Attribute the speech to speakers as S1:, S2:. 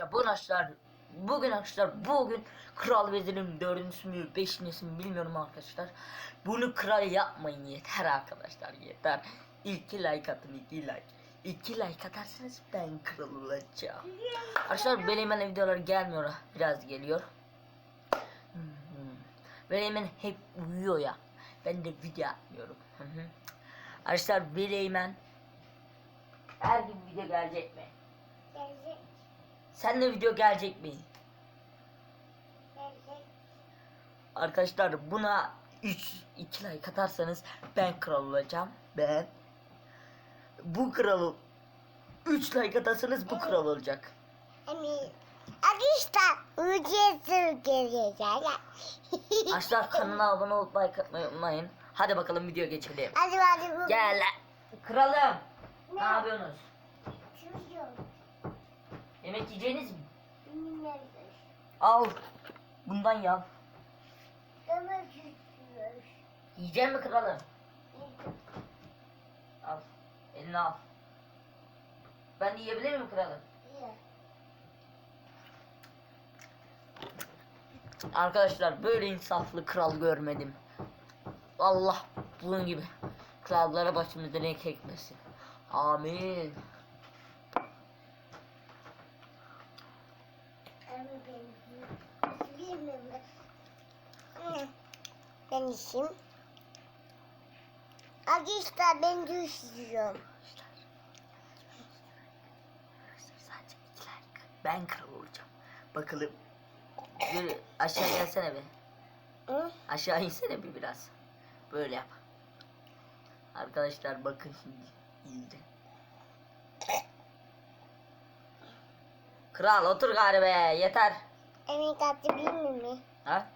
S1: arkadaşlar. Bugün arkadaşlar bugün arkadaşlar bugün kral vezirin dördüncüsü mü beşincisi mi bilmiyorum arkadaşlar. Bunu kral yapmayın yeter arkadaşlar yeter. İki like atın iki like. İki like atarsanız ben kral olacağım. Arkadaşlar benim hemen videolar gelmiyor biraz geliyor. Hmm. Benim hep uyuyor ya. Ben de video atmıyorum. Arkadaşlar Bileymen her gün video gelecek mi?
S2: Gelecek,
S1: Sen de video gelecek mi?
S2: gelecek.
S1: Arkadaşlar buna 3 2 like atarsanız ben kral olacağım. Ben bu kralı 3 like atarsanız bu kral olacak.
S2: Hani arkadaşlar ücretsiz gelecek.
S1: Arkadaşlar kanala abone olup like atmayı unutmayın. Hadi bakalım video geçelim.
S2: Hadi hadi.
S1: Gel. Kralım. Ne yapıyorsunuz?
S2: Çocuğum.
S1: Yemek yiyeceğiniz mi? Al. Bundan ya.
S2: Ama çocuğum.
S1: Yiyecek mi kralım? Al. Eline al. Ben yiyebilir miyim kralım? Arkadaşlar böyle insaflı kral görmedim. Allah bunun gibi krallara başımızda renk ekmesin. Amin.
S2: Ben işim. Arkadaşlar ben düşüyorum.
S1: Sadece iki like. Ben kral olacağım. Bakalım. Yürü aşağı gelsene bir.
S2: Hı?
S1: Aşağı insene bir biraz. Böyle yap. Arkadaşlar bakın şimdi. Kral otur gari be yeter.
S2: Emin tatlı bilmiyor mu?
S1: Ha?